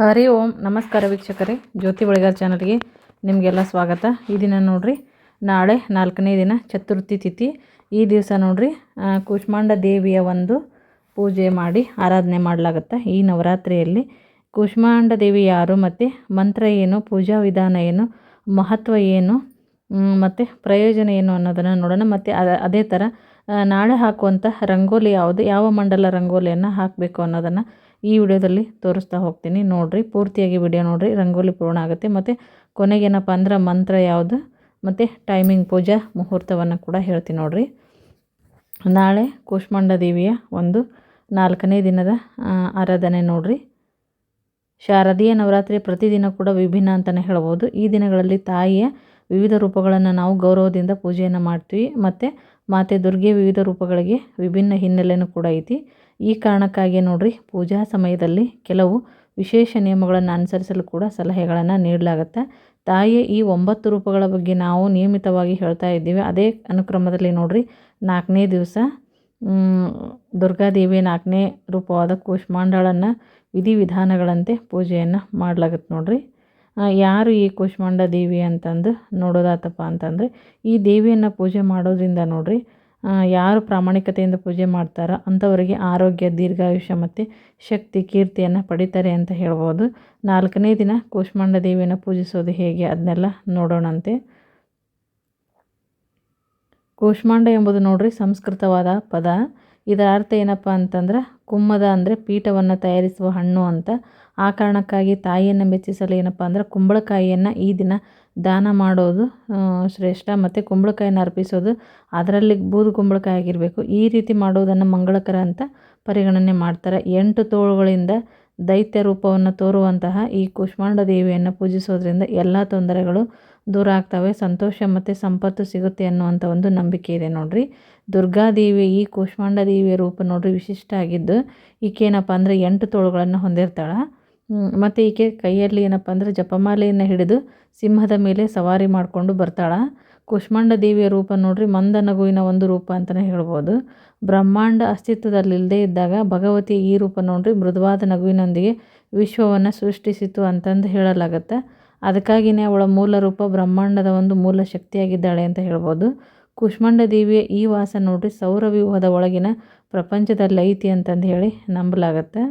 ಹರಿ ಓಂ, ನಮಸ್ಕಾರ ವೀಕ್ಷಕರೇ. ಜ್ಯೋತಿ ಬಳಿಗಾರ್ ಚಾನಲ್ಗೆ ನಿಮಗೆಲ್ಲ ಸ್ವಾಗತ. ಈ ದಿನ ನೋಡ್ರಿ, ನಾಳೆ ನಾಲ್ಕನೇ ದಿನ ಚತುರ್ಥಿ ತಿಥಿ. ಈ ದಿವಸ ನೋಡ್ರಿ ಕೂಷ್ಮಾಂಡ ದೇವಿಯ ಒಂದು ಪೂಜೆ ಮಾಡಿ ಆರಾಧನೆ ಮಾಡಲಾಗುತ್ತೆ. ಈ ನವರಾತ್ರಿಯಲ್ಲಿ ಕೂಷ್ಮಾಂಡ ದೇವಿ ಯಾರು ಮತ್ತು ಮಂತ್ರ ಏನು, ಪೂಜಾ ವಿಧಾನ ಏನು, ಮಹತ್ವ ಏನು ಮತ್ತು ಪ್ರಯೋಜನ ಏನು ಅನ್ನೋದನ್ನು ನೋಡೋಣ. ಮತ್ತು ಅದೇ ಥರ ನಾಳೆ ಹಾಕುವಂಥ ರಂಗೋಲಿ ಯಾವುದು, ಯಾವ ಮಂಡಲ ರಂಗೋಲಿಯನ್ನು ಹಾಕಬೇಕು ಅನ್ನೋದನ್ನು ಈ ವಿಡಿಯೋದಲ್ಲಿ ತೋರಿಸ್ತಾ ಹೋಗ್ತೀನಿ. ನೋಡಿರಿ, ಪೂರ್ತಿಯಾಗಿ ವಿಡಿಯೋ ನೋಡಿರಿ. ರಂಗೋಲಿ ಪೂರ್ಣ ಆಗುತ್ತೆ. ಮತ್ತು ಕೊನೆಗೇನಪ್ಪ ಅಂದ್ರೆ ಮಂತ್ರ ಯಾವುದು? ಮತ್ತು ಟೈಮಿಂಗ್ ಪೂಜಾ ಮುಹೂರ್ತವನ್ನು ಕೂಡ ಹೇಳ್ತೀನಿ ನೋಡಿರಿ. ನಾಳೆ ಕೂಷ್ಮಾಂಡ ದೇವಿಯ ಒಂದು ನಾಲ್ಕನೇ ದಿನದ ಆರಾಧನೆ ನೋಡಿರಿ. ಶಾರದೀಯ ನವರಾತ್ರಿ ಪ್ರತಿದಿನ ಕೂಡ ವಿಭಿನ್ನ ಅಂತಲೇ ಹೇಳ್ಬೋದು. ಈ ದಿನಗಳಲ್ಲಿ ತಾಯಿಯ ವಿವಿಧ ರೂಪಗಳನ್ನು ನಾವು ಗೌರವದಿಂದ ಪೂಜೆಯನ್ನು ಮಾಡ್ತೀವಿ. ಮತ್ತು ಮಾತೆ ದುರ್ಗೆ ವಿವಿಧ ರೂಪಗಳಿಗೆ ವಿಭಿನ್ನ ಹಿನ್ನೆಲೆಯೂ ಕೂಡ ಐತಿ. ಈ ಕಾರಣಕ್ಕಾಗಿ ನೋಡ್ರಿ, ಪೂಜಾ ಸಮಯದಲ್ಲಿ ಕೆಲವು ವಿಶೇಷ ನಿಯಮಗಳನ್ನು ಅನುಸರಿಸಲು ಕೂಡ ಸಲಹೆಗಳನ್ನು ನೀಡಲಾಗುತ್ತೆ. ತಾಯಿಯ ಈ ಒಂಬತ್ತು ರೂಪಗಳ ಬಗ್ಗೆ ನಾವು ನಿಯಮಿತವಾಗಿ ಹೇಳ್ತಾ ಇದ್ದೀವಿ. ಅದೇ ಅನುಕ್ರಮದಲ್ಲಿ ನೋಡ್ರಿ, ನಾಲ್ಕನೇ ದಿವಸ ದುರ್ಗಾದೇವಿಯ ನಾಲ್ಕನೇ ರೂಪವಾದ ಕೂಷ್ಮಾಂಡಳನ್ನು ವಿಧಿವಿಧಾನಗಳಂತೆ ಪೂಜೆಯನ್ನು ಮಾಡಲಾಗುತ್ತೆ ನೋಡ್ರಿ. ಯಾರು ಈ ಕೂಷ್ಮಾಂಡ ದೇವಿ ಅಂತಂದು ನೋಡೋದಾತಪ್ಪ ಅಂತಂದರೆ, ಈ ದೇವಿಯನ್ನು ಪೂಜೆ ಮಾಡೋದ್ರಿಂದ ನೋಡ್ರಿ ಯಾರು ಪ್ರಾಮಾಣಿಕತೆಯಿಂದ ಪೂಜೆ ಮಾಡ್ತಾರೋ ಅಂಥವರಿಗೆ ಆರೋಗ್ಯ, ದೀರ್ಘಾಯುಷ್ಯ ಮತ್ತು ಶಕ್ತಿ, ಕೀರ್ತಿಯನ್ನು ಪಡಿತಾರೆ ಅಂತ ಹೇಳ್ಬೋದು. ನಾಲ್ಕನೇ ದಿನ ಕೂಷ್ಮಾಂಡ ದೇವಿಯನ್ನು ಪೂಜಿಸೋದು ಹೇಗೆ ಅದನ್ನೆಲ್ಲ ನೋಡೋಣಂತೆ. ಕೂಷ್ಮಾಂಡ ಎಂಬುದು ನೋಡ್ರಿ ಸಂಸ್ಕೃತವಾದ ಪದ. ಇದರ ಅರ್ಥ ಏನಪ್ಪ ಅಂತಂದ್ರೆ ಕುಮ್ಮದ ಅಂದರೆ ಪೀಠವನ್ನು ತಯಾರಿಸುವ ಹಣ್ಣು ಅಂತ. ಆ ಕಾರಣಕ್ಕಾಗಿ ತಾಯಿಯನ್ನು ಮೆಚ್ಚಿಸಲು ಏನಪ್ಪ ಅಂದ್ರೆ ಕುಂಬಳಕಾಯಿಯನ್ನು ಈ ದಿನ ದಾನ ಮಾಡೋದು ಶ್ರೇಷ್ಠ ಮತ್ತು ಕುಂಬಳಕಾಯಿನ ಅರ್ಪಿಸೋದು. ಅದರಲ್ಲಿ ಬೂದು ಕುಂಬಳಕಾಯಿ ಆಗಿರಬೇಕು. ಈ ರೀತಿ ಮಾಡೋದನ್ನು ಮಂಗಳಕರ ಅಂತ ಪರಿಗಣನೆ ಮಾಡ್ತಾರೆ. ಎಂಟು ತೋಳುಗಳಿಂದ ದೈತ್ಯ ರೂಪವನ್ನು ತೋರುವಂತಹ ಈ ಕುಷ್ಮಾಂಡ ದೇವಿಯನ್ನು ಪೂಜಿಸೋದ್ರಿಂದ ಎಲ್ಲ ತೊಂದರೆಗಳು ದೂರ ಆಗ್ತವೆ. ಸಂತೋಷ ಮತ್ತು ಸಂಪತ್ತು ಸಿಗುತ್ತೆ ಅನ್ನುವಂಥ ಒಂದು ನಂಬಿಕೆ ಇದೆ ನೋಡ್ರಿ. ದುರ್ಗಾದೇವಿ ಈ ಕೂಷ್ಮಾಂಡ ದೇವಿಯ ರೂಪ ನೋಡ್ರಿ ವಿಶಿಷ್ಟ ಆಗಿದ್ದು, ಈಕೆ ಏನಪ್ಪ ಅಂದರೆ ಎಂಟು ತೋಳುಗಳನ್ನು ಹೊಂದಿರ್ತಾಳೆ. ಮತ್ತು ಈಕೆ ಕೈಯಲ್ಲಿ ಏನಪ್ಪ ಅಂದರೆ ಜಪಮಾಲೆಯನ್ನು ಹಿಡಿದು ಸಿಂಹದ ಮೇಲೆ ಸವಾರಿ ಮಾಡಿಕೊಂಡು ಬರ್ತಾಳೆ. ಕೂಷ್ಮಾಂಡ ದೇವಿಯ ರೂಪ ನೋಡ್ರಿ ಮಂದ ನಗುವಿನ ಒಂದು ರೂಪ ಅಂತಲೇ ಹೇಳ್ಬೋದು. ಬ್ರಹ್ಮಾಂಡ ಅಸ್ತಿತ್ವದಲ್ಲಿಲ್ಲದೆ ಇದ್ದಾಗ ಭಗವತಿ ಈ ರೂಪ ನೋಡ್ರಿ ಮೃದುವಾದ ನಗುವಿನೊಂದಿಗೆ ವಿಶ್ವವನ್ನು ಸೃಷ್ಟಿಸಿತು ಅಂತಂದು ಹೇಳಲಾಗತ್ತೆ. ಅದಕ್ಕಾಗಿಯೇ ಅವಳ ಮೂಲ ರೂಪ ಬ್ರಹ್ಮಾಂಡದ ಒಂದು ಮೂಲ ಶಕ್ತಿಯಾಗಿದ್ದಾಳೆ ಅಂತ ಹೇಳ್ಬೋದು. ಕೂಷ್ಮಾಂಡ ದೇವಿಯ ಈ ವಾಸ ನೋಡ್ರಿ, ಸೌರವ್ಯೂಹದ ಒಳಗಿನ ಪ್ರಪಂಚದಲ್ಲಿ ಐತಿ ಅಂತಂದು ಹೇಳಿ ನಂಬಲಾಗತ್ತೆ.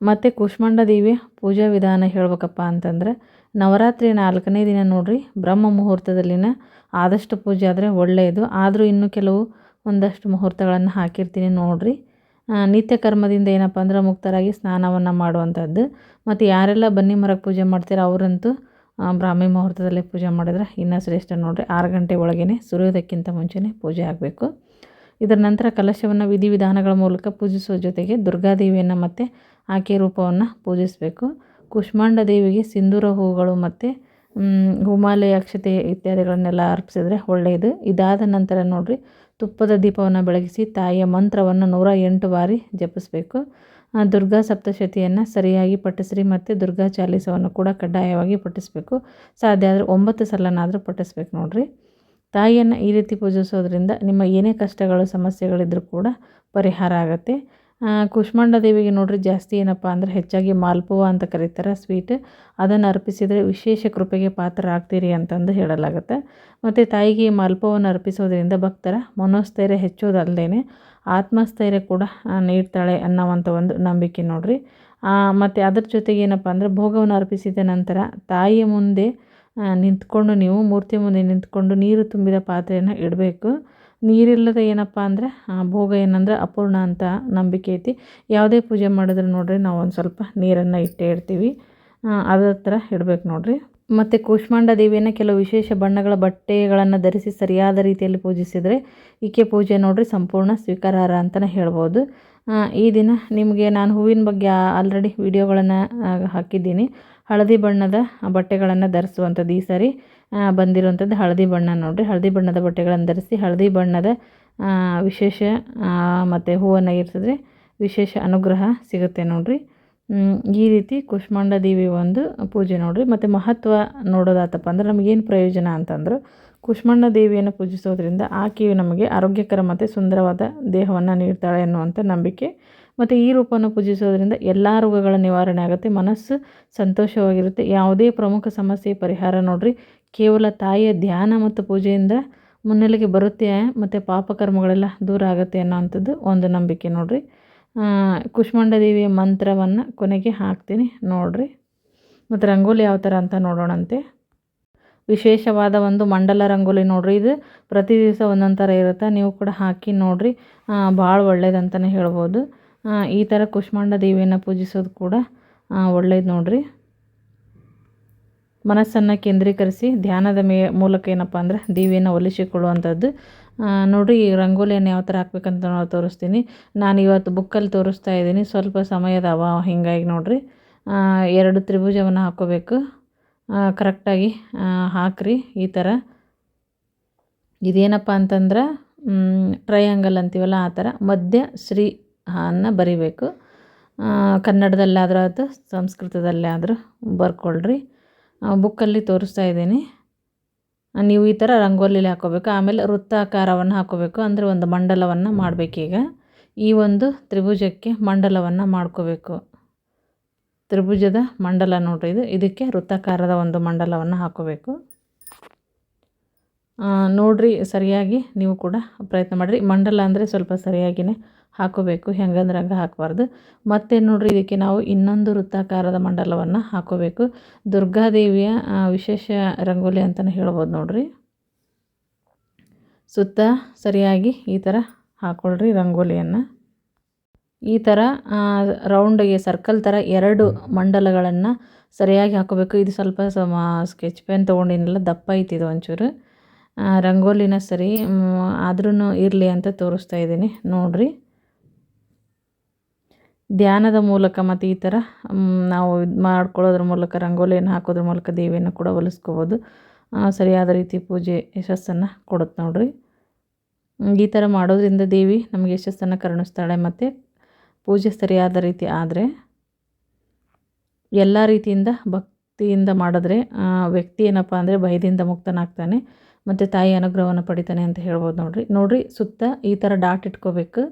ಮತ್ತು ಕುಷ್ಮಂಡ ದೇವಿಯ ಪೂಜಾ ವಿಧಾನ ಹೇಳ್ಬೇಕಪ್ಪ ಅಂತಂದ್ರೆ, ನವರಾತ್ರಿ ನಾಲ್ಕನೇ ದಿನ ನೋಡ್ರಿ, ಬ್ರಹ್ಮ ಮುಹೂರ್ತದಲ್ಲಿನ ಆದಷ್ಟು ಪೂಜೆ ಆದರೆ ಒಳ್ಳೆಯದು. ಆದರೂ ಇನ್ನೂ ಕೆಲವು ಒಂದಷ್ಟು ಮುಹೂರ್ತಗಳನ್ನು ಹಾಕಿರ್ತೀನಿ ನೋಡ್ರಿ. ನಿತ್ಯ ಕರ್ಮದಿಂದ ಏನಪ್ಪ ಅಂದ್ರೆ ಮುಕ್ತರಾಗಿ ಸ್ನಾನವನ್ನು ಮಾಡುವಂಥದ್ದು ಮತ್ತು ಯಾರೆಲ್ಲ ಬನ್ನಿ ಮರಕ್ಕೆ ಪೂಜೆ ಮಾಡ್ತೀರೋ ಅವರಂತೂ ಬ್ರಾಹ್ಮಿ ಮುಹೂರ್ತದಲ್ಲೇ ಪೂಜೆ ಮಾಡಿದ್ರೆ ಇನ್ನೂ ಶ್ರೇಷ್ಠ ನೋಡಿರಿ. ಆರು ಗಂಟೆ ಒಳಗೇ ಸುರಿಯೋದಕ್ಕಿಂತ ಮುಂಚೆನೇ ಪೂಜೆ ಆಗಬೇಕು. ಇದರ ನಂತರ ಕಲಶವನ್ನು ವಿಧಿವಿಧಾನಗಳ ಮೂಲಕ ಪೂಜಿಸುವ ಜೊತೆಗೆ ದುರ್ಗಾದೇವಿಯನ್ನು ಮತ್ತು ಆಕೆ ರೂಪವನ್ನು ಪೂಜಿಸಬೇಕು. ಕುಷ್ಮಾಂಡ ದೇವಿಗೆ ಸಿಂಧೂರ ಹೂಗಳು ಮತ್ತು ಹುಮಾಲಯ ಅಕ್ಷತೆ ಇತ್ಯಾದಿಗಳನ್ನೆಲ್ಲ ಅರ್ಪಿಸಿದ್ರೆ ಒಳ್ಳೆಯದು. ಇದಾದ ನಂತರ ನೋಡಿರಿ, ತುಪ್ಪದ ದೀಪವನ್ನು ಬೆಳಗಿಸಿ ತಾಯಿಯ ಮಂತ್ರವನ್ನು ನೂರ ಎಂಟು ಬಾರಿ ಜಪಿಸಬೇಕು. ದುರ್ಗಾ ಸಪ್ತಶತಿಯನ್ನು ಸರಿಯಾಗಿ ಪಠಿಸ್ರಿ ಮತ್ತು ದುರ್ಗಾ ಚಾಲೀಸವನ್ನು ಕೂಡ ಕಡ್ಡಾಯವಾಗಿ ಪಠಿಸಬೇಕು. ಸಾಧ್ಯ ಆದರೆ ಒಂಬತ್ತು ಸಲನಾದರೂ ಪಠಿಸ್ಬೇಕು ನೋಡಿರಿ. ತಾಯಿಯನ್ನು ಈ ರೀತಿ ಪೂಜಿಸೋದ್ರಿಂದ ನಿಮ್ಮ ಏನೇ ಕಷ್ಟಗಳು ಸಮಸ್ಯೆಗಳಿದ್ದರೂ ಕೂಡ ಪರಿಹಾರ ಆಗುತ್ತೆ. ಕುಷ್ಮಾಂಡ ದೇವಿಗೆ ನೋಡ್ರಿ ಜಾಸ್ತಿ ಏನಪ್ಪ ಅಂದರೆ ಹೆಚ್ಚಾಗಿ ಮಾಲ್ಪುವ ಅಂತ ಕರೀತಾರೆ, ಸ್ವೀಟ್. ಅದನ್ನು ಅರ್ಪಿಸಿದರೆ ವಿಶೇಷ ಕೃಪೆಗೆ ಪಾತ್ರ ಆಗ್ತೀರಿ ಅಂತಂದು ಹೇಳಲಾಗುತ್ತೆ. ಮತ್ತು ತಾಯಿಗೆ ಮಾಲ್ಪವನ್ನು ಅರ್ಪಿಸೋದ್ರಿಂದ ಭಕ್ತರ ಮನೋಸ್ಥೈರ್ಯ ಹೆಚ್ಚೋದಲ್ಲದೆ ಆತ್ಮಸ್ಥೈರ್ಯ ಕೂಡ ನೀಡ್ತಾಳೆ ಅನ್ನೋವಂಥ ಒಂದು ನಂಬಿಕೆ ನೋಡ್ರಿ. ಮತ್ತು ಅದ್ರ ಜೊತೆಗೆ ಏನಪ್ಪ ಅಂದರೆ ಭೋಗವನ್ನು ಅರ್ಪಿಸಿದ ನಂತರ ತಾಯಿಯ ಮುಂದೆ ನಿಂತ್ಕೊಂಡು ನೀವು, ಮೂರ್ತಿ ಮುಂದೆ ನಿಂತ್ಕೊಂಡು ನೀರು ತುಂಬಿದ ಪಾತ್ರೆಯನ್ನು ಇಡಬೇಕು. ನೀರಿಲ್ಲದೆ ಏನಪ್ಪ ಅಂದರೆ ಭೋಗ ಏನಂದ್ರೆ ಅಪೂರ್ಣ ಅಂತ ನಂಬಿಕೆ ಐತಿ. ಯಾವುದೇ ಪೂಜೆ ಮಾಡಿದ್ರೆ ನೋಡಿರಿ ನಾವು ಒಂದು ಸ್ವಲ್ಪ ನೀರನ್ನು ಇಟ್ಟೇ ಇಡ್ತೀವಿ. ಅದ್ರ ಥರ ಇಡ್ಬೇಕು ನೋಡ್ರಿ. ಮತ್ತು ಕೂಷ್ಮಾಂಡ ದೇವಿಯನ್ನು ಕೆಲವು ವಿಶೇಷ ಬಣ್ಣಗಳ ಬಟ್ಟೆಗಳನ್ನು ಧರಿಸಿ ಸರಿಯಾದ ರೀತಿಯಲ್ಲಿ ಪೂಜಿಸಿದರೆ ಈಕೆ ಪೂಜೆ ನೋಡ್ರಿ ಸಂಪೂರ್ಣ ಸ್ವೀಕಾರಾರ್ಹ ಅಂತಲೇ ಹೇಳ್ಬೋದು. ಈ ದಿನ ನಿಮಗೆ ನಾನು ಹೂವಿನ ಬಗ್ಗೆ ಆಲ್ರೆಡಿ ವಿಡಿಯೋಗಳನ್ನು ಹಾಕಿದ್ದೀನಿ. ಹಳದಿ ಬಣ್ಣದ ಬಟ್ಟೆಗಳನ್ನು ಧರಿಸುವಂಥದ್ದು ಈ ಸಾರಿ. ಬಂದಿರುವಂಥದ್ದು ಹಳದಿ ಬಣ್ಣ ನೋಡಿರಿ. ಹಳದಿ ಬಣ್ಣದ ಬಟ್ಟೆಗಳನ್ನು ಧರಿಸಿ ಹಳದಿ ಬಣ್ಣದ ವಿಶೇಷ ಮತ್ತು ಹೂವನ್ನು ಇರಿಸಿದ್ರೆ ವಿಶೇಷ ಅನುಗ್ರಹ ಸಿಗುತ್ತೆ ನೋಡ್ರಿ. ಈ ರೀತಿ ಕುಷ್ಮಾಂಡ ದೇವಿ ಒಂದು ಪೂಜೆ ನೋಡ್ರಿ. ಮತ್ತು ಮಹತ್ವ ನೋಡೋದಾತಪ್ಪ ಅಂದ್ರೆ ನಮಗೇನು ಪ್ರಯೋಜನ ಅಂತಂದ್ರೆ ಕುಷ್ಮಾಂಡ ದೇವಿಯನ್ನು ಪೂಜಿಸೋದ್ರಿಂದ ಆಕೆಯು ನಮಗೆ ಆರೋಗ್ಯಕರ ಮತ್ತು ಸುಂದರವಾದ ದೇಹವನ್ನು ನೀಡ್ತಾಳೆ ಅನ್ನುವಂಥ ನಂಬಿಕೆ. ಮತ್ತು ಈ ರೂಪವನ್ನು ಪೂಜಿಸೋದ್ರಿಂದ ಎಲ್ಲ ರೋಗಗಳ ನಿವಾರಣೆ ಆಗುತ್ತೆ, ಮನಸ್ಸು ಸಂತೋಷವಾಗಿರುತ್ತೆ. ಯಾವುದೇ ಪ್ರಮುಖ ಸಮಸ್ಯೆ, ಪರಿಹಾರ ನೋಡ್ರಿ. ಕೇವಲ ತಾಯಿಯ ಧ್ಯಾನ ಮತ್ತು ಪೂಜೆಯಿಂದ ಮುನ್ನೆಲೆಗೆ ಬರುತ್ತೆ, ಮತ್ತು ಪಾಪಕರ್ಮಗಳೆಲ್ಲ ದೂರ ಆಗುತ್ತೆ ಅನ್ನೋವಂಥದ್ದು ಒಂದು ನಂಬಿಕೆ ನೋಡ್ರಿ. ಕುಷ್ಮಾಂಡ ದೇವಿಯ ಮಂತ್ರವನ್ನು ಕೊನೆಗೆ ಹಾಕ್ತೀನಿ. ನೋಡಿರಿ. ಮತ್ತು ರಂಗೋಲಿ ಯಾವ ಥರ ಅಂತ ನೋಡೋಣಂತೆ. ವಿಶೇಷವಾದ ಒಂದು ಮಂಡಲ ರಂಗೋಲಿ ನೋಡಿರಿ. ಇದು ಪ್ರತಿ ದಿವಸ ಒಂದೊಂದು ಥರ ಇರುತ್ತೆ. ನೀವು ಕೂಡ ಹಾಕಿ ನೋಡಿರಿ. ಭಾಳ ಒಳ್ಳೇದಂತಲೇ ಹೇಳ್ಬೋದು. ಈ ಥರ ಕುಷ್ಮಾಂಡ ದೇವಿಯನ್ನು ಪೂಜಿಸೋದು ಕೂಡ ಒಳ್ಳೇದು ನೋಡಿರಿ. ಮನಸ್ಸನ್ನು ಕೇಂದ್ರೀಕರಿಸಿ, ಧ್ಯಾನದ ಮೇ, ಮೂಲಕ ಏನಪ್ಪ ಅಂದರೆ ದೇವಿಯನ್ನು ಒಲಿಸಿಕೊಳ್ಳುವಂಥದ್ದು ನೋಡಿರಿ ಈ ರಂಗೋಲಿಯನ್ನು ಯಾವ ಥರ ಹಾಕ್ಬೇಕಂತ ನಾವು ತೋರಿಸ್ತೀನಿ. ನಾನು ಇವತ್ತು ಬುಕ್ಕಲ್ಲಿ ತೋರಿಸ್ತಾ ಇದ್ದೀನಿ. ಸ್ವಲ್ಪ ಸಮಯದ ಅವ ಹಿಂಗಾಗಿ ನೋಡಿರಿ. ಎರಡು ತ್ರಿಭುಜವನ್ನು ಹಾಕ್ಕೋಬೇಕು ಕರೆಕ್ಟಾಗಿ ಹಾಕ್ರಿ ಈ ಥರ. ಇದೇನಪ್ಪ ಅಂತಂದ್ರೆ ಟ್ರಯಾಂಗಲ್ ಅಂತೀವಲ್ಲ ಆ ಥರ. ಮಧ್ಯ ಶ್ರೀ ಅನ್ನ ಬರಿಬೇಕು. ಕನ್ನಡದಲ್ಲಾದರೂ ಅದು ಸಂಸ್ಕೃತದಲ್ಲೇ ಆದರೂ ಬರ್ಕೊಳ್ರಿ ಬುಕ್ಕಲ್ಲಿ ತೋರಿಸ್ತಾ ಇದ್ದೀನಿ. ನೀವು ಈ ಥರ ರಂಗೋಲಿಲಿ ಹಾಕ್ಕೋಬೇಕು ಆಮೇಲೆ ವೃತ್ತಾಕಾರವನ್ನು ಹಾಕ್ಕೋಬೇಕು ಅಂದರೆ ಒಂದು ಮಂಡಲವನ್ನು ಮಾಡಬೇಕೀಗ ಈ ಒಂದು ತ್ರಿಭುಜಕ್ಕೆ ಮಂಡಲವನ್ನು ಮಾಡ್ಕೋಬೇಕು. ತ್ರಿಭುಜದ ಮಂಡಲ ನೋಡಿರಿ ಇದು. ಇದಕ್ಕೆ ವೃತ್ತಾಕಾರದ ಒಂದು ಮಂಡಲವನ್ನು ಹಾಕೋಬೇಕು. ನೋಡಿರಿ ಸರಿಯಾಗಿ ನೀವು ಕೂಡ ಪ್ರಯತ್ನ ಮಾಡಿರಿ. ಮಂಡಲ ಅಂದರೆ ಸ್ವಲ್ಪ ಸರಿಯಾಗಿನೇ ಹಾಕೋಬೇಕು. ಹೆಂಗಂದ್ರೆ ಹಂಗೆ ಹಾಕಬಾರ್ದು. ಮತ್ತೆ ನೋಡಿರಿ ಇದಕ್ಕೆ ನಾವು ಇನ್ನೊಂದು ವೃತ್ತಾಕಾರದ ಮಂಡಲವನ್ನು ಹಾಕೋಬೇಕು. ದುರ್ಗಾದೇವಿಯ ವಿಶೇಷ ರಂಗೋಲಿ ಅಂತಲೇ ಹೇಳ್ಬೋದು ನೋಡಿರಿ. ಸುತ್ತ ಸರಿಯಾಗಿ ಈ ಥರ ಹಾಕ್ಕೊಳ್ರಿ ರಂಗೋಲಿಯನ್ನು. ಈ ಥರ ರೌಂಡಿಗೆ ಸರ್ಕಲ್ ಥರ ಎರಡು ಮಂಡಲಗಳನ್ನು ಸರಿಯಾಗಿ ಹಾಕೋಬೇಕು. ಇದು ಸ್ವಲ್ಪ ಸ್ಕೆಚ್ ಪೆನ್ ತೊಗೊಂಡಿನಲ್ಲ, ದಪ್ಪ ಐತಿದು ಒಂಚೂರು. ರಂಗೋಲಿನ ಸರಿ ಆದ್ರೂ ಇರಲಿ ಅಂತ ತೋರಿಸ್ತಾ ಇದ್ದೀನಿ. ನೋಡಿರಿ. ಧ್ಯಾನದ ಮೂಲಕ ಮತ್ತು ಈ ಥರ ನಾವು ಇದು ಮಾಡ್ಕೊಳ್ಳೋದ್ರ ಮೂಲಕ, ರಂಗೋಲಿಯನ್ನು ಹಾಕೋದ್ರ ಮೂಲಕ ದೇವಿಯನ್ನು ಕೂಡ ಒಲಿಸ್ಕೋಬೋದು. ಸರಿಯಾದ ರೀತಿ ಪೂಜೆ ಯಶಸ್ಸನ್ನು ಕೊಡುತ್ತೆ ನೋಡ್ರಿ. ಈ ಥರ ಮಾಡೋದ್ರಿಂದ ದೇವಿ ನಮಗೆ ಯಶಸ್ಸನ್ನು ಕರುಣಿಸ್ತಾಳೆ ಮತ್ತು ಪೂಜೆ ಸರಿಯಾದ ರೀತಿ ಆದರೆ, ಎಲ್ಲ ರೀತಿಯಿಂದ ಭಕ್ತಿಯಿಂದ ಮಾಡಿದ್ರೆ ವ್ಯಕ್ತಿ ಏನಪ್ಪ ಅಂದರೆ ಭಯದಿಂದ ಮುಕ್ತನಾಗ್ತಾನೆ. ಮತ್ತು ತಾಯಿ ಅನುಗ್ರಹವನ್ನು ಪಡಿತಾನೆ ಅಂತ ಹೇಳ್ಬೋದು ನೋಡಿರಿ. ನೋಡಿರಿ, ಸುತ್ತ ಈ ಥರ ಡಾಟ್ ಇಟ್ಕೋಬೇಕು.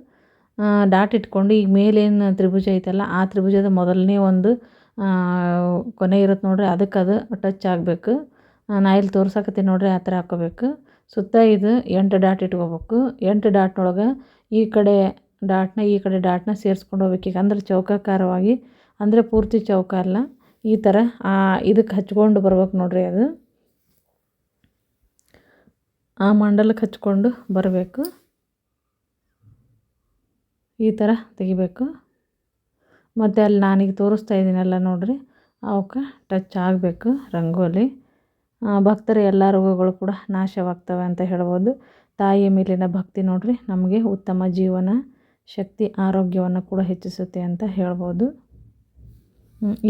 ಡಾಟ್ ಇಟ್ಕೊಂಡು ಈಗ ಮೇಲೇನು ತ್ರಿಭುಜ ಐತಲ್ಲ, ಆ ತ್ರಿಭುಜದ ಮೊದಲನೇ ಒಂದು ಕೊನೆ ಇರುತ್ತೆ ನೋಡಿರಿ ಅದಕ್ಕೆ ಅದು ಟಚ್ ಆಗಬೇಕು. ನಾ ಇಲ್ಲಿ ತೋರ್ಸಕತ್ತೀನಿ ನೋಡಿರಿ, ಆ ಥರ ಹಾಕೋಬೇಕು. ಸುತ್ತ ಇದು ಎಂಟು ಡಾಟ್ ಇಟ್ಕೋಬೇಕು. ಎಂಟು ಡಾಟ್ನೊಳಗೆ ಈ ಕಡೆ ಡಾಟ್ನ ಈ ಕಡೆ ಡಾಟ್ನ ಸೇರಿಸ್ಕೊಂಡು ಹೋಗ್ಬೇಕು. ಅಂದ್ರೆ ಚೌಕಾಕಾರವಾಗಿ, ಅಂದರೆ ಪೂರ್ತಿ ಚೌಕ ಅಲ್ಲ, ಈ ಥರ ಇದಕ್ಕೆ ಹಚ್ಕೊಂಡು ಬರ್ಬೇಕು ನೋಡ್ರಿ ಅದು. ಆ ಮಂಡಲಕ್ಕೆ ಹಚ್ಕೊಂಡು ಬರಬೇಕು. ಈ ಥರ ತೆಗಿಬೇಕು. ಮತ್ತು ಅಲ್ಲಿ ನಾನೀಗ ತೋರಿಸ್ತಾ ಇದ್ದೀನಲ್ಲ ನೋಡಿರಿ, ಅವಕ್ಕೆ ಟಚ್ ಆಗಬೇಕು ರಂಗೋಲಿ. ಭಕ್ತರ ಎಲ್ಲ ರೋಗಗಳು ಕೂಡ ನಾಶವಾಗ್ತವೆ ಅಂತ ಹೇಳ್ಬೋದು. ತಾಯಿಯ ಮೇಲಿನ ಭಕ್ತಿ ನೋಡಿರಿ, ನಮಗೆ ಉತ್ತಮ ಜೀವನ, ಶಕ್ತಿ, ಆರೋಗ್ಯವನ್ನು ಕೂಡ ಹೆಚ್ಚಿಸುತ್ತೆ ಅಂತ ಹೇಳ್ಬೋದು.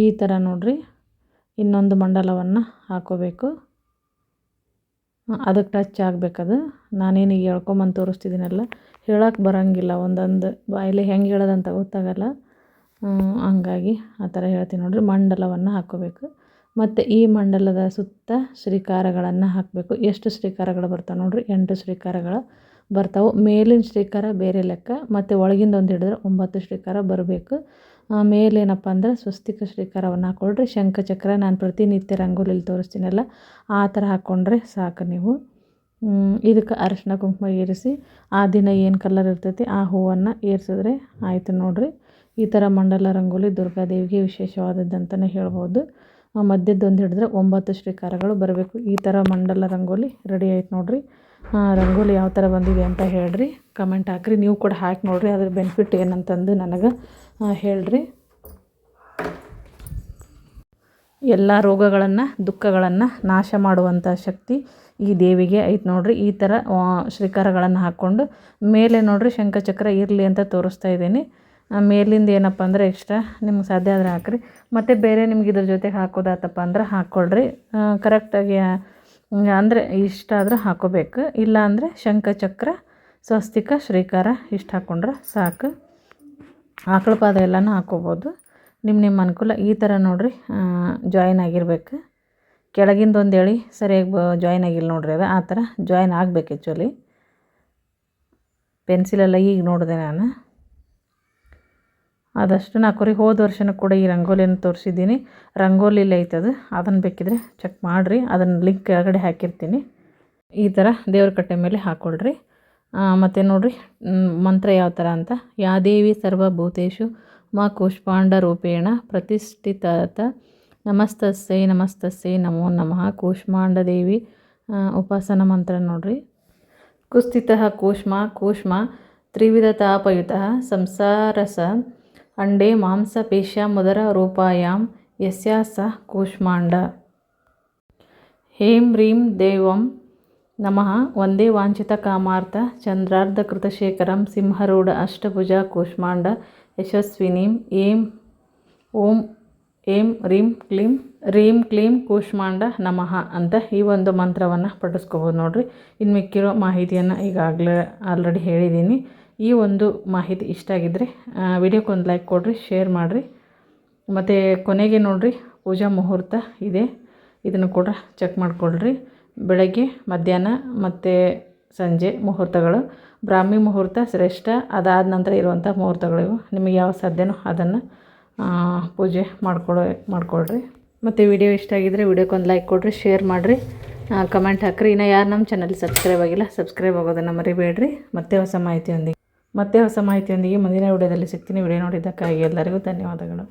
ಈ ಥರ ನೋಡಿರಿ, ಇನ್ನೊಂದು ಮಂಡಲವನ್ನು ಹಾಕೋಬೇಕು. ಅದಕ್ಕೆ ಟಚ್ ಆಗಬೇಕದು. ನಾನೇನು ಹೇಳ್ಕೊಂಬಂದು ತೋರಿಸ್ತಿದ್ದೀನಲ್ಲ ಹೇಳೋಕೆ ಬರೋಂಗಿಲ್ಲ. ಒಂದೊಂದು ಬಾಯಲ್ಲಿ ಹೆಂಗೆ ಹೇಳೋದಂತ ಗೊತ್ತಾಗಲ್ಲ. ಹಂಗಾಗಿ ಆ ಥರ ಹೇಳ್ತೀನಿ ನೋಡಿರಿ. ಮಂಡಲವನ್ನು ಹಾಕ್ಕೋಬೇಕು. ಮತ್ತು ಈ ಮಂಡಲದ ಸುತ್ತ ಶ್ರೀಕಾರಗಳನ್ನು ಹಾಕಬೇಕು. ಎಷ್ಟು ಶ್ರೀಕಾರಗಳು ಬರ್ತಾವೆ ನೋಡಿರಿ? ಎಂಟು ಶ್ರೀಕಾರಗಳು ಬರ್ತಾವೆ. ಮೇಲಿನ ಶ್ರೀಕಾರ ಬೇರೆ ಲೆಕ್ಕ. ಮತ್ತು ಒಳಗಿಂದ ಒಂದು ಹಿಡಿದ್ರೆ ಒಂಬತ್ತು ಶ್ರೀಕಾರ ಬರಬೇಕು. ಮೇಲೇನಪ್ಪ ಅಂದ್ರೆ ಸ್ವಸ್ತಿಕ ಶ್ರೀಕಾರವನ್ನು ಹಾಕ್ಕೊಳ್ರಿ ಶಂಖಚಕ್ರ, ನಾನು ಪ್ರತಿನಿತ್ಯ ರಂಗೋಲಿಲಿ ತೋರಿಸ್ತೀನಲ್ಲ, ಆ ಥರ ಹಾಕ್ಕೊಂಡ್ರೆ ಸಾಕು ನೀವು. ಇದಕ್ಕೆ ಅರಶಿನ ಕುಂಕುಮ ಏರಿಸಿ, ಆ ದಿನ ಏನು ಕಲರ್ ಇರ್ತೈತಿ ಆ ಹೂವನ್ನು ಏರಿಸಿದ್ರೆ ಆಯಿತು ನೋಡಿರಿ. ಈ ಥರ ಮಂಡಲ ರಂಗೋಲಿ ದುರ್ಗಾದೇವಿಗೆ ವಿಶೇಷವಾದದ್ದು ಹೇಳ್ಬೋದು. ಮಧ್ಯದೊಂದು ಹಿಡಿದ್ರೆ ಒಂಬತ್ತು ಶ್ರೀಕಾರಗಳು ಬರಬೇಕು. ಈ ಥರ ಮಂಡಲ ರಂಗೋಲಿ ರೆಡಿ ಆಯ್ತು ನೋಡಿರಿ. ರಂಗೋಲಿ ಯಾವ ಥರ ಬಂದಿದೆ ಅಂತ ಹೇಳ್ರಿ. ಕಮೆಂಟ್ ಹಾಕ್ರಿ. ನೀವು ಕೂಡ ಹಾಕಿ ನೋಡಿರಿ. ಅದ್ರ ಬೆನಿಫಿಟ್ ಏನಂತಂದು ನನಗೆ ಹೇಳಿರಿ. ಎಲ್ಲ ರೋಗಗಳನ್ನು, ದುಃಖಗಳನ್ನು ನಾಶ ಮಾಡುವಂಥ ಶಕ್ತಿ ಈ ದೇವಿಗೆ ಐತೆ ನೋಡಿರಿ. ಈ ಥರ ಶ್ರೀಕಾರಗಳನ್ನು ಹಾಕ್ಕೊಂಡು ಮೇಲೆ ನೋಡಿರಿ ಶಂಖಚಕ್ರ ಇರಲಿ ಅಂತ ತೋರಿಸ್ತಾ ಇದ್ದೀನಿ. ಮೇಲಿಂದ ಏನಪ್ಪ ಅಂದರೆ ಎಕ್ಸ್ಟ್ರಾ ನಿಮ್ಗೆ ಸಾಧ್ಯ ಆದರೆ ಹಾಕಿರಿ. ಮತ್ತು ಬೇರೆ ನಿಮ್ಗೆ ಇದ್ರ ಜೊತೆ ಹಾಕೋದಾತಪ್ಪ ಅಂದ್ರೆ ಹಾಕ್ಕೊಳ್ರಿ ಕರೆಕ್ಟಾಗಿ ಅಂದರೆ ಇಷ್ಟ ಆದ್ರೆ ಹಾಕೋಬೇಕು. ಇಲ್ಲ ಅಂದರೆ ಶಂಖಚಕ್ರ, ಸ್ವಸ್ತಿಕ, ಶ್ರೀಕಾರ ಇಷ್ಟು ಹಾಕ್ಕೊಂಡ್ರೆ ಸಾಕು. ಆಕಳ ಪಾದ ಎಲ್ಲನೂ ಹಾಕ್ಕೋಬೋದು ನಿಮ್ಮ ನಿಮ್ಮ ಅನುಕೂಲ. ಈ ಥರ ನೋಡಿರಿ ಜಾಯಿನ್ ಆಗಿರ್ಬೇಕು. ಕೆಳಗಿಂದ ಒಂದು ಎಳೆ ಸರಿಯಾಗಿ ಬ ಜಾಯಿನ್ ಆಗಿಲ್ಲ ನೋಡಿರಿ ಅದು. ಆ ಥರ ಜಾಯಿನ್ ಆಗಬೇಕು ಆ್ಯಕ್ಚುಲಿ ಪೆನ್ಸಿಲೆಲ್ಲ ಈಗ ನೋಡಿದೆ ನಾನು. ಆದಷ್ಟು ಕೊರಿ ಹೋದ ವರ್ಷನೂ ಕೂಡ ಈ ರಂಗೋಲಿಯನ್ನು ತೋರಿಸಿದ್ದೀನಿ. ರಂಗೋಲಿಲಿ ಐತದು ಅದನ್ನು ಬೇಕಿದ್ರೆ ಚೆಕ್ ಮಾಡಿರಿ. ಅದನ್ನು ಲಿಂಕ್ ಕೆಳಗಡೆ ಹಾಕಿರ್ತೀನಿ. ಈ ಥರ ದೇವ್ರ ಕಟ್ಟೆ ಮೇಲೆ ಹಾಕ್ಕೊಳ್ರಿ ಮತ್ತು ನೋಡಿರಿ ಮಂತ್ರ ಯಾವ ಥರ ಅಂತ. ಯಾದೇವಿ ಸರ್ವಭೂತೇಶು ಮಾ ಕೂಷ್ಮಾಂಡರೂಪೇಣ ಪ್ರತಿಷ್ಠಿತ ನಮಸ್ತಸ್ಸೈ ನಮಸ್ತಸ್ಸೈ ನಮೋ ನಮಃ ಕೂಷ್ಮಾಂಡ ದೇವಿ. ಉಪಾಸನ ಮಂತ್ರ ನೋಡ್ರಿ. ಕುಸ್ಥಿತ ಕೂಷ್ಮ ಕೂಷ್ಮ ತ್ರಿವಿಧತಾಪಯುತಃ ಸಂಸಾರಸ ಅಂಡೇ ಮಾಂಸಪೇಶ್ಯಾಮುದರ ರೂಪಾಯಾಂ ಯಸ್ಯಾಸ ಕೂಷ್ಮಾಂಡ. ಹೇಂ ಹ್ರೀಂ ದೇವಂ ನಮಃ. ವಂದೇ ವಾಂಛಿತ ಕಾಮಾರ್ಥ ಚಂದ್ರಾರ್ಧ ಕೃತಶೇಖರಂ ಸಿಂಹರೂಢ ಅಷ್ಟಭುಜ ಕೂಷ್ಮಾಂಡ ಯಶಸ್ವಿನೀಂ ಏಂ ಓಂ ಏಂ ರೀಂ ಕ್ಲೀಂ ರೀಂ ಕ್ಲೀಂ ಕೂಷ್ಮಾಂಡ ನಮಃ ಅಂತ ಈ ಒಂದು ಮಂತ್ರವನ್ನು ಪಠಿಸ್ಕೋಬೋದು ನೋಡ್ರಿ. ಇನ್ನು ಮಿಕ್ಕಿರೋ ಮಾಹಿತಿಯನ್ನು ಈಗಾಗಲೇ ಆಲ್ರೆಡಿ ಹೇಳಿದ್ದೀನಿ. ಈ ಒಂದು ಮಾಹಿತಿ ಇಷ್ಟ ಆಗಿದ್ದರೆ ವಿಡಿಯೋಕ್ಕೊಂದು ಲೈಕ್ ಕೊಡಿರಿ ಶೇರ್ ಮಾಡಿರಿ. ಮತ್ತು ಕೊನೆಗೆ ನೋಡಿರಿ, ಪೂಜಾ ಮುಹೂರ್ತ ಇದೆ. ಇದನ್ನು ಕೂಡ ಚೆಕ್ ಮಾಡಿಕೊಳ್ರಿ. ಬೆಳಗ್ಗೆ, ಮಧ್ಯಾಹ್ನ ಮತ್ತು ಸಂಜೆ ಮುಹೂರ್ತಗಳು. ಬ್ರಾಹ್ಮಿ ಮುಹೂರ್ತ ಶ್ರೇಷ್ಠ, ಅದಾದ ನಂತರ ಇರುವಂಥ ಮುಹೂರ್ತಗಳಿವು. ನಿಮಗೆ ಯಾವ ಸಾಧ್ಯನೋ ಅದನ್ನು ಪೂಜೆ ಮಾಡ್ಕೊಳ್ಳೋ ಮಾಡಿಕೊಳ್ರಿ. ಮತ್ತು ವಿಡಿಯೋ ಇಷ್ಟ ಆಗಿದ್ದರೆ ವಿಡಿಯೋಕ್ಕೊಂದು ಲೈಕ್ ಕೊಡಿರಿ, ಶೇರ್ ಮಾಡಿರಿ. ಕಮೆಂಟ್ ಹಾಕ್ರಿ. ಇನ್ನು ಯಾರು ನಮ್ಮ ಚಾನಲ್ ಸಬ್ಸ್ಕ್ರೈಬ್ ಆಗಿಲ್ಲ ಸಬ್ಸ್ಕ್ರೈಬ್ ಆಗೋದನ್ನು ಮರಿಬೇಡ್ರಿ. ಮತ್ತೆ ಹೊಸ ಮಾಹಿತಿಯೊಂದಿಗೆ, ಮತ್ತೆ ಹೊಸ ಮಾಹಿತಿಯೊಂದಿಗೆ ಮುಂದಿನ ವಿಡಿಯೋದಲ್ಲಿ ಸಿಗ್ತೀನಿ. ವಿಡಿಯೋ ನೋಡಿದ್ದಕ್ಕಾಗಿ ಎಲ್ಲರಿಗೂ ಧನ್ಯವಾದಗಳು.